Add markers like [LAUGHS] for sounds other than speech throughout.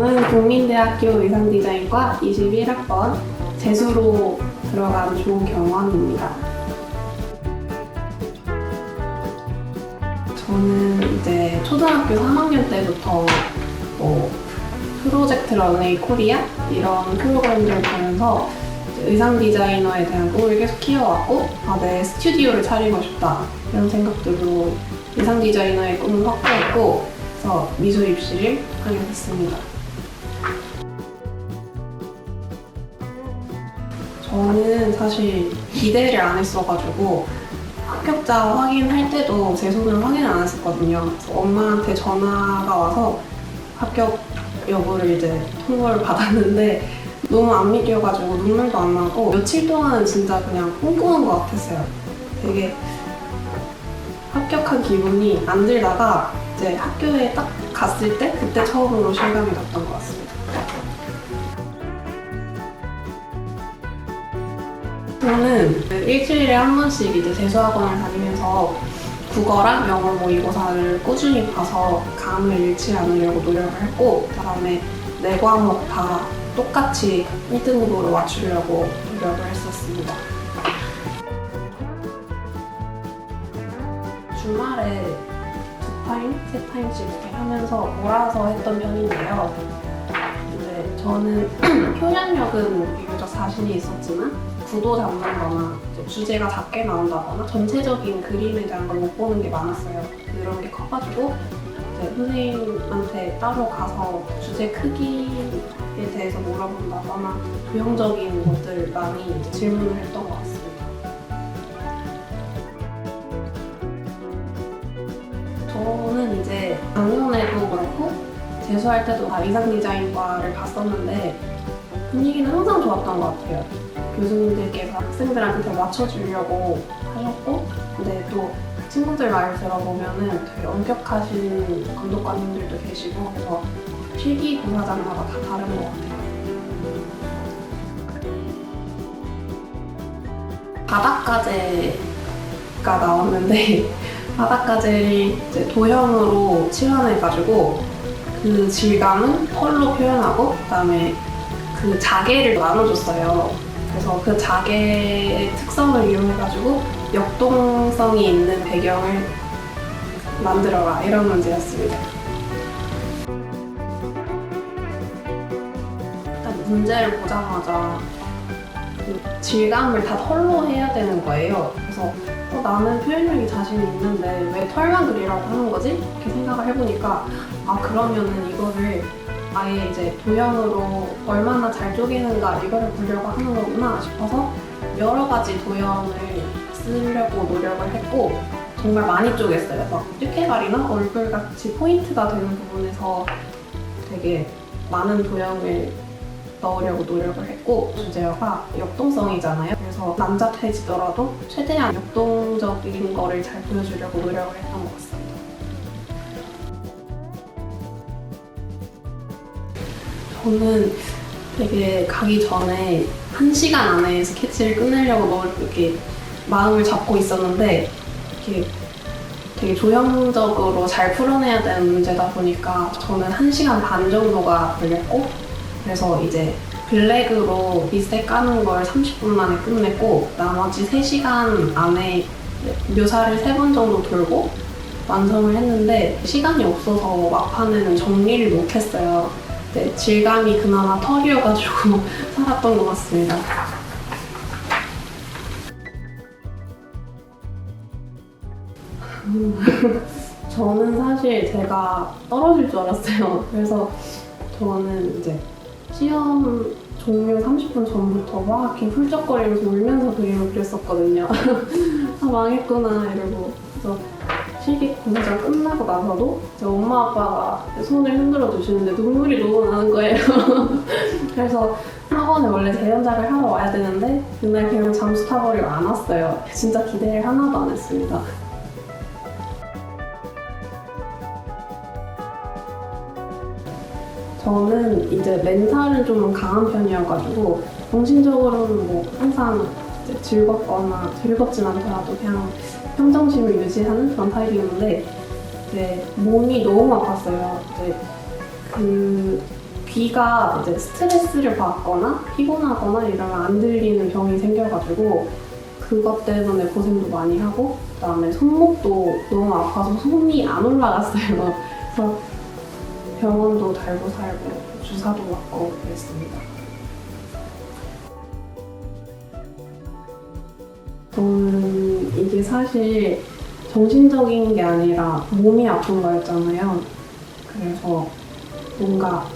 저는 국민대학교 의상디자인과 21학번 재수로 들어간 조경원입니다. 저는 이제 초등학교 3학년 때부터 뭐 프로젝트 런웨이 코리아 이런 프로그램들을 보면서 의상 디자이너에 대한 꿈을 계속 키워왔고 아, 내 스튜디오를 차리고 싶다 이런 생각들로 의상 디자이너의 꿈을 확고했고 그래서 미술 입시를 하게 됐습니다. 저는 사실 기대를 안 했어가지고 합격자 확인할 때도 제 손으로 확인을 안 했었거든요. 엄마한테 전화가 와서 합격 여부를 이제 통보를 받았는데 너무 안 믿겨가지고 눈물도 안 나고 며칠 동안은 진짜 그냥 꽁꽁한 것 같았어요. 되게 합격한 기분이 안 들다가 이제 학교에 딱 갔을 때 그때 처음으로 실감이 났던 것 같습니다. 저는 일주일에 한 번씩 이제 재수학원을 다니면서 국어랑 영어 모의고사를 꾸준히 봐서 감을 잃지 않으려고 노력을 했고 그다음에 네 과목 다 똑같이 1등급으로 맞추려고 노력을 했었습니다. 주말에 두 타임, 세 타임씩 이렇게 하면서 몰아서 했던 편인데요. 근데 저는 [CLEARS THROAT] 표현력은 비교적 자신이 있었지만 구도 잡는거나 주제가 작게 나온다거나 전체적인 그림에 대한 걸 못 보는 게 많았어요. 그런 게 커가지고 선생님한테 따로 가서 주제 크기에 대해서 물어본다거나 도형적인 것들 많이 질문을 했던 것 같습니다. 저는 이제 작년에도 그렇고 재수할 때도 다 의상 디자인과를 갔었는데 분위기는 항상 좋았던 것 같아요. 교수님들께서 학생들한테 맞춰주려고 하셨고, 근데 또 친구들 말 들어보면은 되게 엄격하신 감독관님들도 계시고, 그래서 필기 부사장마다 다 다른 것 같아요. 바닷가재가 나왔는데, [LAUGHS] 바닷가재를 도형으로 칠환해가지고, 그 질감은 펄로 표현하고, 그 다음에 그 자개를 나눠줬어요. 그래서 그 자개의 특성을 이용해가지고 역동성이 있는 배경을 만들어라 이런 문제였습니다. 일단 문제를 보자마자 그 질감을 다 털로 해야 되는 거예요. 그래서 어, 나는 표현력이 자신이 있는데 왜 털만 그리라고 하는 거지? 이렇게 생각을 해보니까 아 그러면은 이거를 아예 이제 도형으로 얼마나 잘 쪼개는가 이거를 보려고 하는 거구나 싶어서 여러 가지 도형을 쓰려고 노력을 했고 정말 많이 쪼갰어요. 막 윷개발이나 얼굴 같이 포인트가 되는 부분에서 되게 많은 도형을 넣으려고 노력을 했고 주제어가 역동성이잖아요. 그래서 남자태지더라도 최대한 역동적인 거를 잘 보여주려고 노력을 했던 것 같습니다. 저는 되게 가기 전에 한 시간 안에 스케치를 끝내려고 이렇게 마음을 잡고 있었는데 이렇게 되게 조형적으로 잘 풀어내야 되는 문제다 보니까 저는 한 시간 반 정도가 걸렸고 그래서 이제 블랙으로 밑에 까는 걸 30분 만에 끝냈고 나머지 3시간 안에 묘사를 3번 정도 돌고 완성을 했는데 시간이 없어서 막판에는 정리를 못했어요. 네, 질감이 그나마 털이어가지고 [LAUGHS] 살았던 것 같습니다. 음, [LAUGHS] 저는 사실 제가 떨어질 줄 알았어요. 그래서 저는 이제 시험 종료 30분 전부터 막 이렇게 훌쩍거리면서 울면서 그림을 그렸었거든요. [LAUGHS] 아, 망했구나, 이러고. 그래서 실기 공부가 끝나고 나서도 제 엄마 아빠가 손을 흔들어 주시는데 눈물이 너무 나는 거예요. [LAUGHS] 그래서 학원에 원래 재연작을 하러 와야 되는데 그날 그냥 잠수 타버리고 안 왔어요. 진짜 기대를 하나도 안 했습니다. 저는 이제 멘탈은 좀 강한 편이어가지고 정신적으로는 뭐 항상 이제 즐겁거나 즐겁진 않더라도 그냥 평정심을 유지하는 그런 타입이었는데 이제 몸이 너무 아팠어요. 이제 그 귀가 이제 스트레스를 받거나 피곤하거나 이러면 안 들리는 병이 생겨가지고 그것 때문에 고생도 많이 하고 그다음에 손목도 너무 아파서 손이 안 올라갔어요. [LAUGHS] 그래서 병원도 달고 살고 주사도 맞고 그랬습니다. 저는 이게 사실 정신적인 게 아니라 몸이 아픈 거였잖아요. 그래서 뭔가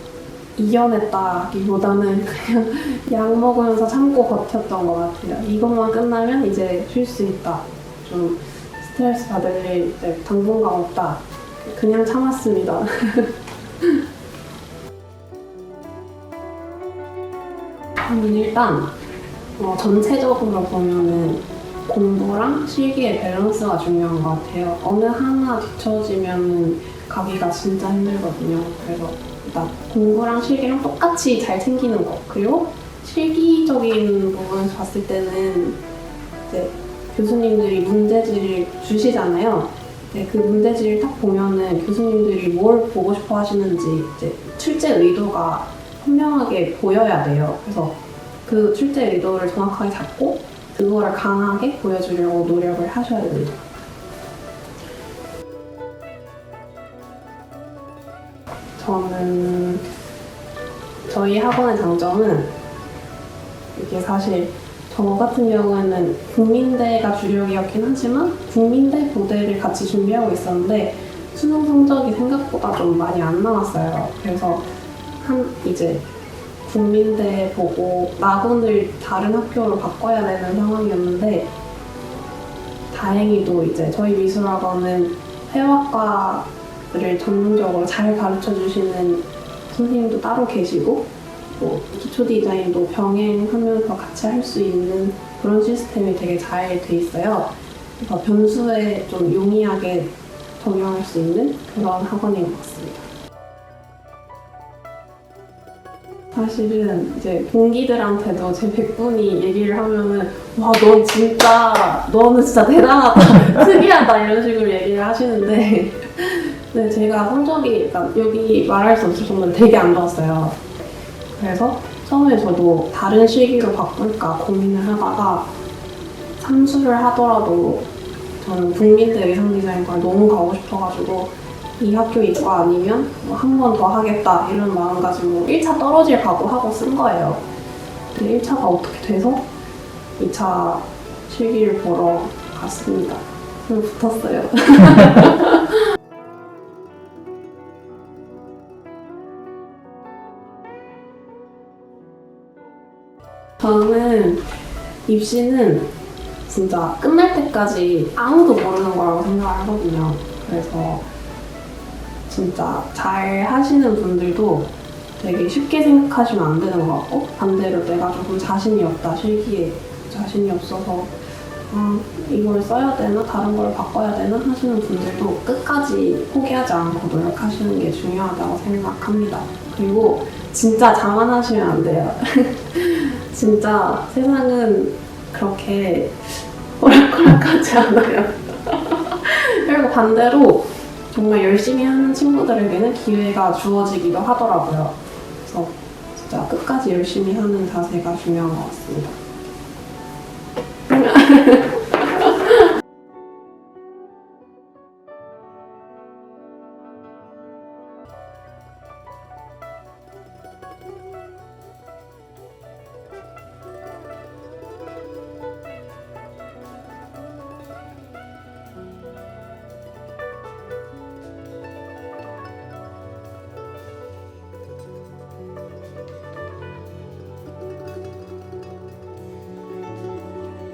이겨냈다기보다는 그냥 [LAUGHS] 약 먹으면서 참고 버텼던 것 같아요. 이것만 끝나면 이제 쉴 수 있다. 좀 스트레스 받을 일 이제 당분간 없다. 그냥 참았습니다. 저는 [LAUGHS] 일단 어, 전체적으로 보면은 공부랑 실기의 밸런스가 중요한 것 같아요. 어느 하나 뒤처지면 가기가 진짜 힘들거든요. 그래서 일단 공부랑 실기랑 똑같이 잘 챙기는 거. 그리고 실기적인 부분에서 봤을 때는 이제 교수님들이 문제지를 주시잖아요. 네, 그 문제지를 딱 보면은 교수님들이 뭘 보고 싶어 하시는지 이제 출제 의도가 선명하게 보여야 돼요. 그래서 그 출제 의도를 정확하게 잡고 그거를 강하게 보여주려고 노력을 하셔야 됩니다. 저는 저희 학원의 장점은 이게 사실 저 같은 경우에는 국민대가 주력이었긴 하지만 국민대 고대를 같이 준비하고 있었는데 수능 성적이 생각보다 좀 많이 안 나왔어요. 그래서 한 이제 국민대 보고 낙원을 다른 학교로 바꿔야 되는 상황이었는데 다행히도 이제 저희 미술학원은 회화과를 전문적으로 잘 가르쳐 주시는 선생님도 따로 계시고 뭐 기초 디자인도 병행하면서 같이 할 수 있는 그런 시스템이 되게 잘 돼 있어요. 그래서 변수에 좀 용이하게 적용할 수 있는 그런 학원인 것 같습니다. 사실은 이제 동기들한테도 제 백분이 얘기를 하면은 와 넌 진짜 너는 진짜 대단하다. [LAUGHS] 특이하다. 이런 식으로 얘기를 하시는데 [LAUGHS] 네 제가 성적이 그러니까 여기 말할 수 없을 정도로 되게 안 좋았어요. 그래서 처음에 저도 다른 실기로 바꿀까 고민을 하다가 삼수를 하더라도 저는 국민대 의상디자인과를 너무 가고 싶어가지고 이 학교 이과 아니면 뭐한번 더 하겠다 이런 마음 가지고 1차 떨어질 각오하고 쓴 거예요. 근데 1차가 어떻게 돼서 2차 실기를 보러 갔습니다. 붙었어요. [LAUGHS] 저는 입시는 진짜 끝날 때까지 아무도 모르는 거라고 생각을 하거든요. 그래서 진짜 잘 하시는 분들도 되게 쉽게 생각하시면 안 되는 것 같고 반대로 내가 조금 자신이 없다 실기에 자신이 없어서 아, 이걸 써야 되나 다른 걸 바꿔야 되나 하시는 분들도 끝까지 포기하지 않고 노력하시는 게 중요하다고 생각합니다. 그리고 진짜 자만하시면 안 돼요. [LAUGHS] 진짜 세상은 그렇게 호락호락하지 않아요. [LAUGHS] 그리고 반대로 정말 열심히 하는 친구들에게는 기회가 주어지기도 하더라고요. 그래서 진짜 끝까지 열심히 하는 자세가 중요한 것 같습니다.